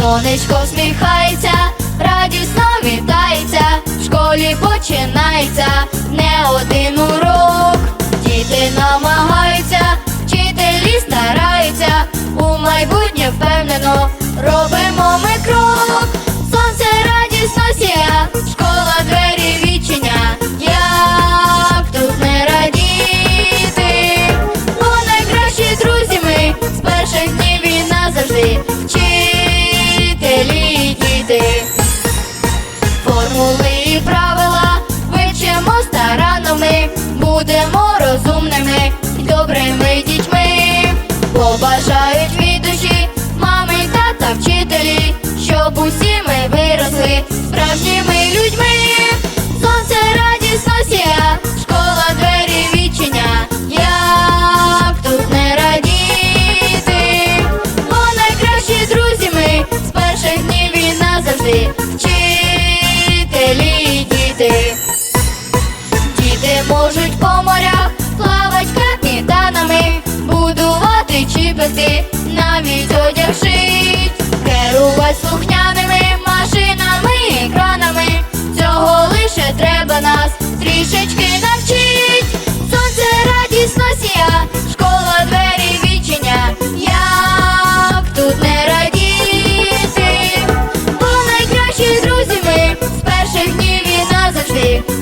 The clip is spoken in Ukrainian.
сонечко сміхається, радісно вітається, в школі починається не один урок. Діти намагаються, вчителі стараються, у майбутнє впевнені будемо розумними і добрими дітьми. можуть по морях плавать капітанами, будувати чи навіть одягшить, керувати слухняними машинами і кранами. Цього лише треба нас трішечки навчить. Сонце радісно сія, школа двері відчиня. Як тут не радіти, бо найкращі друзі ми з перших днів і назавжди.